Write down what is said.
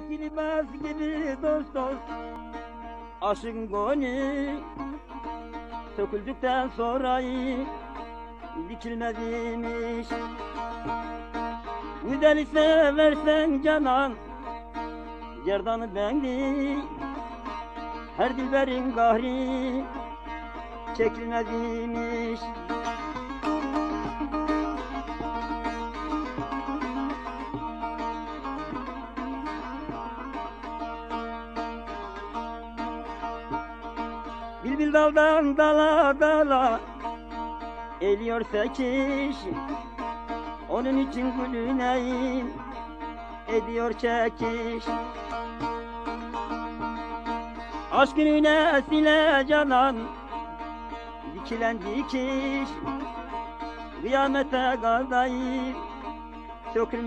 Libas gibi dost dost. Aşkın gönlü Söküldükten sonra Dikilmezmiş. Güzeli seversen canan Gerdanı bendi. Her dilberin gahri Çekilmezmiş Bilbil daldan dala dala. Eliyor sekiş Onun için gülüneyim. Ediyor çekiş. Aşkın ünesine canan. Dikilen dikiş. Kıyamete kadayım Sökülmez